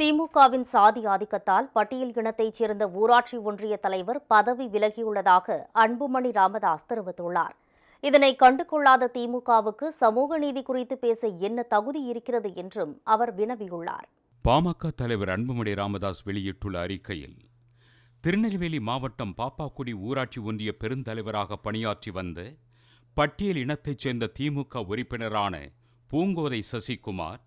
திமுகவின் சாதி ஆதிக்கத்தால் பட்டியல் இனத்தைச் சேர்ந்த ஊராட்சி ஒன்றிய தலைவர் பதவி விலகியுள்ளதாக அன்புமணி ராமதாஸ் தெரிவித்துள்ளார். இதனை கண்டுகொள்ளாத திமுகவுக்கு சமூக நீதி குறித்து பேச என்ன தகுதி இருக்கிறது என்றும் அவர் வினவியுள்ளார். பாமக தலைவர் அன்புமணி ராமதாஸ் வெளியிட்டுள்ள அறிக்கையில் திருநெல்வேலி மாவட்டம் பாப்பாக்குடி ஊராட்சி ஒன்றிய பெருந்தலைவராக பணியாற்றி வந்த பட்டியல் இனத்தைச் சேர்ந்த திமுக உறுப்பினரான பூங்கோதை சசிகுமார்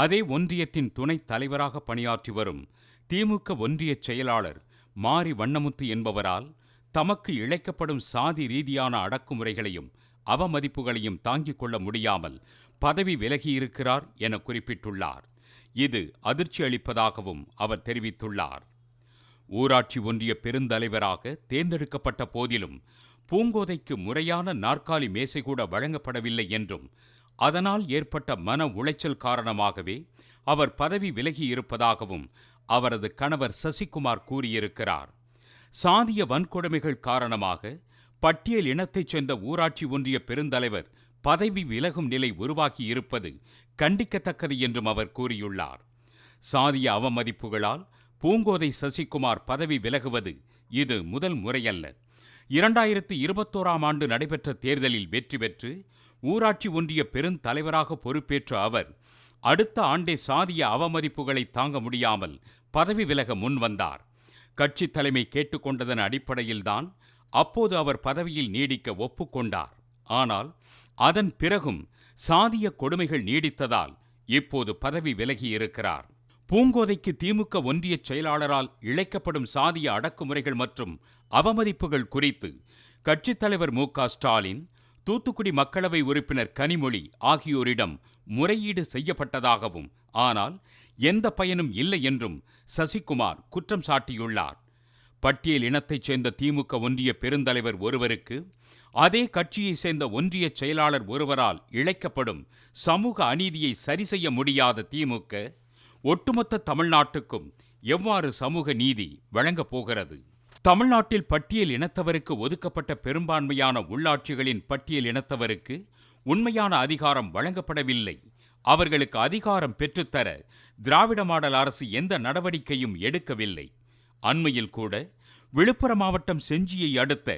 அதே ஒன்றியத்தின் துணைத் தலைவராக பணியாற்றி வரும் திமுக ஒன்றிய செயலாளர் மாரி வண்ணமுத்து என்பவரால் தமக்கு இழைக்கப்படும் சாதி ரீதியான அடக்குமுறைகளையும் அவமதிப்புகளையும் தாங்கிக் கொள்ள முடியாமல் பதவி விலகியிருக்கிறார் என குறிப்பிட்டுள்ளார். இது அதிர்ச்சி அளிப்பதாகவும் அவர் தெரிவித்துள்ளார். ஊராட்சி ஒன்றிய பெருந்தலைவராக தேர்ந்தெடுக்கப்பட்ட போதிலும் பூங்கோதைக்கு முறையான நாற்காலி மேசை கூட வழங்கப்படவில்லை என்றும் அதனால் ஏற்பட்ட மன உளைச்சல் காரணமாகவே அவர் பதவி விலகி இருப்பதாகவும் அவரது கணவர் சசிகுமார் கூறியிருக்கிறார். சாதிய வன்கொடுமைகள் காரணமாக பட்டியல் இனத்தைச் சேர்ந்த ஊராட்சி ஒன்றிய பெருந்தலைவர் பதவி விலகும் நிலை உருவாகி இருப்பது கண்டிக்கத்தக்கது என்றும் அவர் கூறியுள்ளார். சாதிய அவமதிப்புகளால் பூங்கோதை சசிகுமார் பதவி விலகுவது இது முதல் முறையல்ல. இரண்டாயிரத்து இருபத்தோராம் ஆண்டு நடைபெற்ற தேர்தலில் வெற்றி பெற்று ஊராட்சி ஒன்றிய பெருந்தலைவராக பொறுப்பேற்ற அவர் அடுத்த ஆண்டே சாதிய அவமதிப்புகளை தாங்க முடியாமல் பதவி விலக முன்வந்தார் கட்சி தலைமை கேட்டுக்கொண்டதன் அடிப்படையில்தான் அப்போது அவர் பதவியில் நீடிக்க ஒப்புக்கொண்டார். ஆனால் அதன் பிறகும் சாதிய கொடுமைகள் நீடித்ததால் இப்போது பதவி விலகியிருக்கிறார். பூங்கோதைக்கு திமுக ஒன்றிய செயலாளரால் இழைக்கப்படும் சாதிய அடக்குமுறைகள் மற்றும் அவமதிப்புகள் குறித்து கட்சித் தலைவர் மு க ஸ்டாலின் தூத்துக்குடி மக்களவை உறுப்பினர் கனிமொழி ஆகியோரிடம் முறையீடு செய்யப்பட்டதாகவும் ஆனால் எந்த பயனும் இல்லை என்றும் சசிகுமார் குற்றம் சாட்டியுள்ளார். பட்டியல் இனத்தைச் சேர்ந்த திமுக ஒன்றிய பெருந்தலைவர் ஒருவருக்கு அதே கட்சியைச் சேர்ந்த ஒன்றிய செயலாளர் ஒருவரால் இழைக்கப்படும் சமூக அநீதியை சரி செய்ய முடியாத திமுக ஒட்டுமொத்த தமிழ்நாட்டுக்கும் எவ்வாறு சமூக நீதி வழங்கப் போகிறது? தமிழ்நாட்டில் பட்டியல் இனத்தவருக்கு ஒதுக்கப்பட்ட பெரும்பான்மையான உள்ளாட்சிகளின் பட்டியல் இனத்தவருக்கு உண்மையான அதிகாரம் வழங்கப்படவில்லை. அவர்களுக்கு அதிகாரம் பெற்றுத்தர திராவிட மாடல் அரசு எந்த நடவடிக்கையும் எடுக்கவில்லை. அண்மையில் கூட விழுப்புரம் மாவட்டம் செஞ்சியை அடுத்த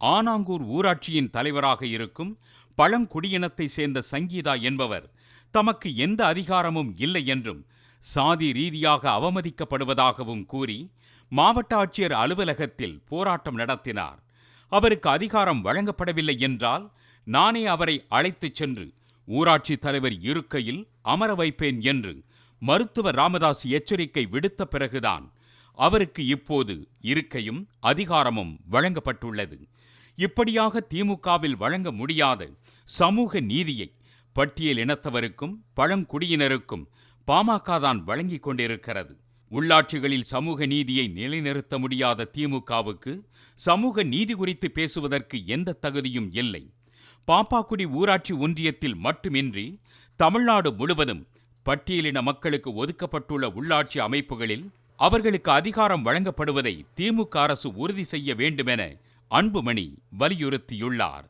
ஆனாங்கூர் ஊராட்சியின் தலைவராக இருக்கும் பழங்குடியினத்தை சேர்ந்த சங்கீதா என்பவர் தமக்கு எந்த அதிகாரமும் இல்லை என்றும் சாதி ரீதியாக அவமதிக்கப்படுவதாகவும் கூறி மாவட்ட ஆட்சியர் அலுவலகத்தில் போராட்டம் நடத்தினார். அவருக்கு அதிகாரம் வழங்கப்படவில்லை என்றால் நானே அவரை அழைத்துச் சென்று ஊராட்சி தலைவர் இருக்கையில் அமர வைப்பேன் என்று மருத்துவர் ராமதாஸ் எச்சரிக்கை விடுத்த பிறகுதான் அவருக்கு இப்போது இருக்கையும் அதிகாரமும் வழங்கப்பட்டுள்ளது. இப்படியாக திமுகவில் வழங்க முடியாத சமூக நீதியை பட்டியல் இனத்தவருக்கும் பழங்குடியினருக்கும் பாமக தான் வழங்கிக் கொண்டிருக்கிறது. உள்ளாட்சிகளில் சமூக நீதியை நிலைநிறுத்த முடியாத திமுகவுக்கு சமூக நீதி குறித்து பேசுவதற்கு எந்த தகுதியும் இல்லை. பாப்பாக்குடி ஊராட்சி ஒன்றியத்தில் மட்டுமின்றி தமிழ்நாடு முழுவதும் பட்டியலின மக்களுக்கு ஒதுக்கப்பட்டுள்ள உள்ளாட்சி அமைப்புகளில் அவர்களுக்கு அதிகாரம் வழங்கப்படுவதை திமுக அரசு உறுதி செய்ய வேண்டுமென அன்புமணி வலியுறுத்தியுள்ளார்.